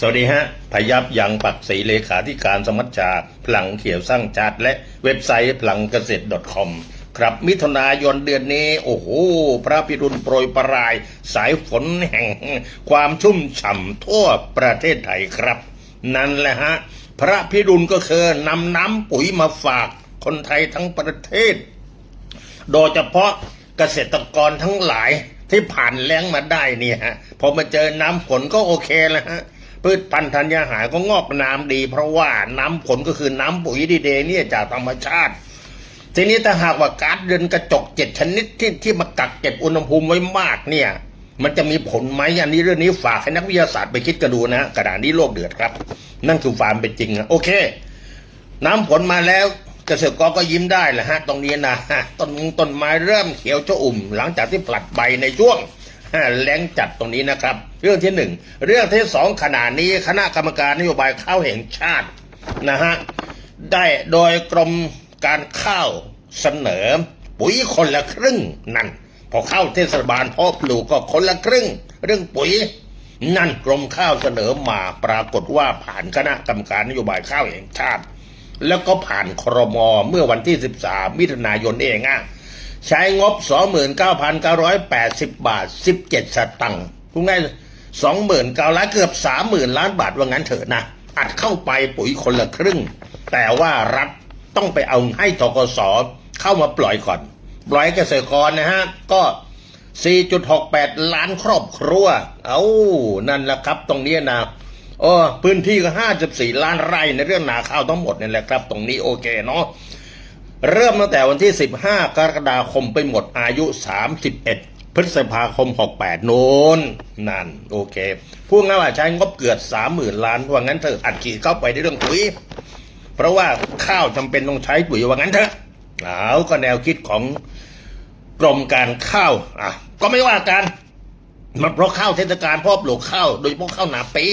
สวัสดีฮะ พยับยังปักศรีเลขาธิการสมัชชา พลังเขียวสร้างชาติและเว็บไซต์พลังเกษตร .com ครับมิถุนายนเดือนนี้ โอ้โห พระพิรุณโปรยปราย สายฝนแห่ง ความชุ่มฉ่ำทั่วประเทศไทยครับ นั่นแหละฮะ พระพิรุณก็คือนำน้ำปุ๋ยมาฝากคนไทยทั้งประเทศ โดยเฉพาะเกษตรกรทั้งหลายที่ผ่านแล้งมาได้เนี่ยฮะพอมาเจอน้ำฝนก็โอเคแล้วฮะ พืชพันธุ์ธัญญาหารก็งอกน้ำดี เพราะว่าน้ำฝนก็คือน้ำปุ๋ยดีเดเนี่ยจากธรรมชาติ ทีนี้ถ้าหากว่าก๊าซเรือนกระจกเจ็ดชนิดที่ที่มากักเก็บอุณหภูมิไว้มากเนี่ย มันจะมีผลไหมอันนี้เรื่องนี้ฝากให้นักวิทยาศาสตร์ไปคิดกันดูนะกระดาษนี้โลกเดือดครับ นั่นคือความเป็นจริงนะโอเค น้ำฝนมาแล้วเกษตรกรก็ยิ้มได้แหละฮะตรงนี้นะต้นต้นไม้เริ่มเขียวชอุ่ม หลังจากที่ผลัดใบในช่วงแรงจัดตรงนี้นะครับ เรื่องที่หนึ่งเรื่องที่สองขณะนี้คณะกรรมการนโยบายข้าวแห่งชาตินะฮะได้โดยกรมการข้าวเสนอ ปุ๋ยคนละครึ่งนั่น พอเข้าเทศบาลพ่อปลูกก็คนละครึ่ง เรื่องปุ๋ย นั่นกรมข้าวเสนอมาปรากฏว่าผ่านคณะกรรมการนโยบายข้าวแห่งชาติ แล้วก็ผ่านครมเมื่อวันที่ 13 มิถุนายนเองอะใช้งบ 29,980 บาท 17 สตังค์พูดง่าย 29,000ล้านเกือบ30,000ล้านบาทว่างั้นเถอะนะอัดเข้าไปปุ๋ยคนละครึ่ง แต่ว่ารัฐต้องไปเอาให้ทกสเข้ามาปล่อยก่อนปล่อยเกษตรกรนะฮะก็ 4.68 ล้านครอบครัว เอานั่นแหละครับตรงนี้นะเออพื้นที่ก็ 54 ล้านไร่ในเรื่องนาข้าวทั้งหมดนี่แหละครับ ตรงนี้โอเคเนาะเริ่มตั้งแต่วันที่ 15 กรกฎาคมไปหมดอายุ 31 พฤษภาคม 68 โน้น นั่น โอเค พูดง่ายว่าใช้งบเกือบ30,000 ล้าน ว่างั้นเถอะอัดฉีดเข้าไปในเรื่องปุ๋ย เพราะว่าข้าวจำเป็นต้องใช้ปุ๋ยว่างั้นเถอะเอาก็แนวคิดของกรมการข้าวอะก็ไม่ว่ากันมันเพราะข้าวเทศกาลพ่อปลูกข้าวโดยเฉพาะข้าวหนาปี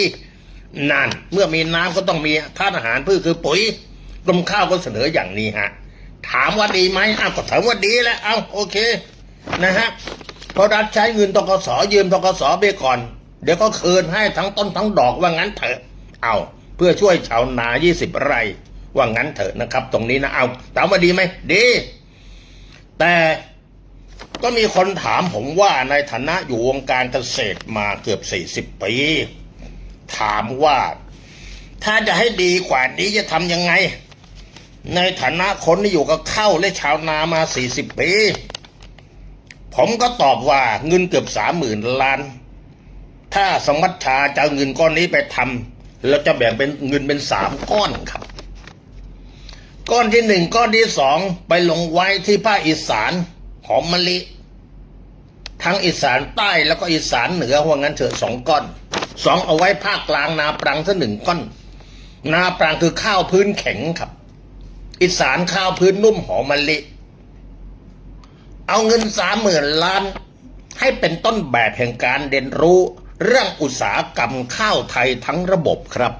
นั่นเมื่อมีน้ำก็ต้องมีธาตุอาหารพืชคือปุ๋ยกรมข้าวก็เสนออย่างนี้ฮะ ถามว่าดีไหมอ้าวก็ถามว่าดีแล้วเอาโอเคนะฮะ เพราะรัฐใช้เงินตกสยืมตกสไปก่อน เดี๋ยวก็คืนให้ทั้งต้นทั้งดอกว่างั้นเถอะเอาเพื่อช่วยชาวนา 20 ไร่ว่างั้นเถอะนะครับ ตรงนี้นะเอาถามว่าดีไหมดี แต่ก็มีคนถามผมว่าในฐานะอยู่วงการเกษตรมาเกือบ 40 ปี ถามว่า ถ้าจะให้ดีกว่านี้จะทำยังไง ในฐานะคนที่อยู่กับข้าวและชาวนามา 40 ปี ผมก็ตอบว่าเงินเกือบสามหมื่นล้าน ถ้าสมัชชาจะเอาเงินก้อนนี้ไปทำเราจะแบ่งเป็นเงินเป็นสามก้อนครับ ก้อนที่หนึ่งก้อนที่สองไปลงไว้ที่ภาคอีสานหอมมะลิ ทั้งอีสานใต้แล้วก็อีสานเหนือว่างั้นเถอะสองก้อนสองเอาไว้ภาคกลางนาปรังซะหนึ่งก้อน นาปรังคือข้าวพื้นแข็งครับ อีสานข้าวพื้นนุ่มหอมมะลิ เอาเงินสามหมื่นล้าน ให้เป็นต้นแบบแห่งการเรียนรู้ เรื่องอุตสาหกรรมข้าวไทยทั้งระบบครับ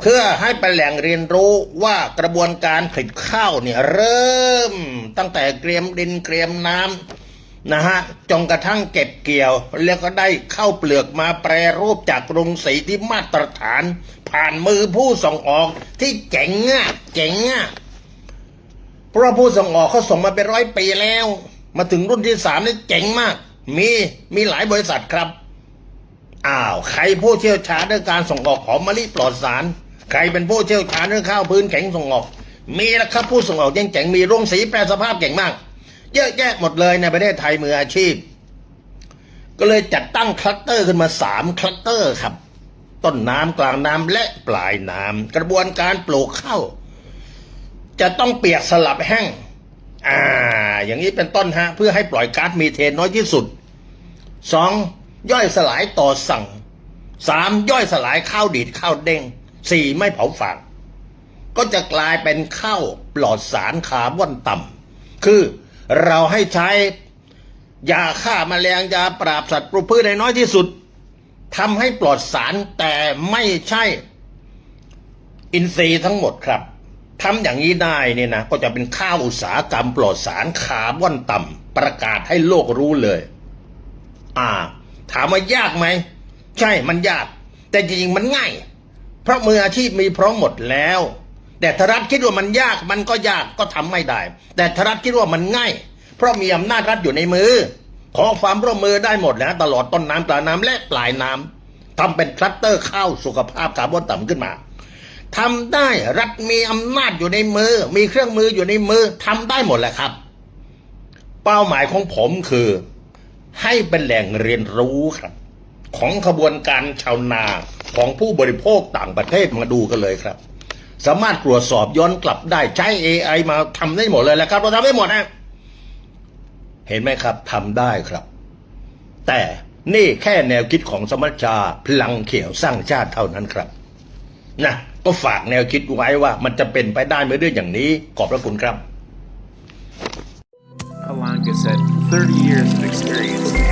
เพื่อให้เป็นแหล่งเรียนรู้ว่ากระบวนการผลิตข้าวเนี่ยเริ่ม ตั้งแต่เกรียมดินเกรียมน้ำนะฮะจนกระทั่งเก็บเกี่ยว แล้วก็ได้เข้าวเปลือกมาแปรรูปจากโรงสีที่มาตรฐาน ผ่านมือผู้ส่งออกที่เจ๋งอะเจ๋งอะ เพราะผู้ส่งออกเขาส่งมาเป็นร้อยปีแล้ว มาถึงรุ่นที่สามนี่เจ๋งมาก มีมีหลายบริษัทครับอ้าวใครผู้เชี่ยวชาญเรื่องการส่งออกของมะลิปลอดสาร ใครเป็นผู้เชี่ยวชาญเรื่องข้าวพื้นแข็งส่งออก มีแล้วครับผู้ส่งออกเจ๋งๆมีโรงสีแปรสภาพเก่งมาก เยอะแยะหมดเลยในประเทศไทยมืออาชีพ ก็เลยจัดตั้งคลัสเตอร์ขึ้นมาสามคลัสเตอร์ครับ ต้นน้ำกลางน้ำและปลายน้ำกระบวนการปลูกข้าว จะต้องเปียกสลับแห้ง อ่า อย่างนี้เป็นต้นฮะ เพื่อให้ปล่อยก๊าซมีเทนน้อยที่สุดสองย่อยสลายต่อสั่งสามย่อยสลายข้าวดีดข้าวเด้งสี่ไม่เผาฝางก็จะกลายเป็นข้าวปลอดสารคาร์บอนต่ำ คือเราให้ใช้ยาฆ่าแมลงยาปราบสัตว์ปรุพืชในน้อยที่สุดทำให้ปลอดสารแต่ไม่ใช่ อินทรีย์ทั้งหมดครับ ทำอย่างนี้ได้เนี่ยนะก็จะเป็นข้าวอุตสาหกรรมปลอดสารคาร์บอนต่ำประกาศให้โลกรู้เลย อ่า ถามว่ายากไหม ใช่มันยาก แต่จริงๆมันง่าย เพราะมืออาชีพมีพร้อมหมดแล้ว แต่ทรัฐคิดว่ามันยากมันก็ยากก็ทำไม่ได้ แต่ทรัฐคิดว่ามันง่าย เพราะมีอำนาจรัฐอยู่ในมือ ขอความร่วมมือได้หมดนะตลอดต้นน้ำปลายน้ำและปลายน้ำทำเป็นคลัสเตอร์ข้าวสุขภาพคาร์บอนต่ำขึ้นมา ทำได้รัฐมีอำนาจอยู่ในมือ มีเครื่องมืออยู่ในมือทำได้หมดแหละครับ เป้าหมายของผมคือ ให้เป็นแหล่งเรียนรู้ครับ ของขบวนการชาวนาของผู้บริโภคต่างประเทศมาดูกันเลยครับ สามารถตรวจสอบย้อนกลับได้ใช้ AI มาทำได้หมดเลยแหละครับ เราทำได้หมดนะเห็นไหมครับทำได้ครับ แต่นี่แค่แนวคิดของสมัชชาพลังเขียวสร้างชาติเท่านั้นครับ นะก็ฝากแนวคิดไว้ว่ามันจะเป็นไปได้ไหมเรื่องอย่างนี้ ขอบพระคุณครับ Alanga said 30 years of experience.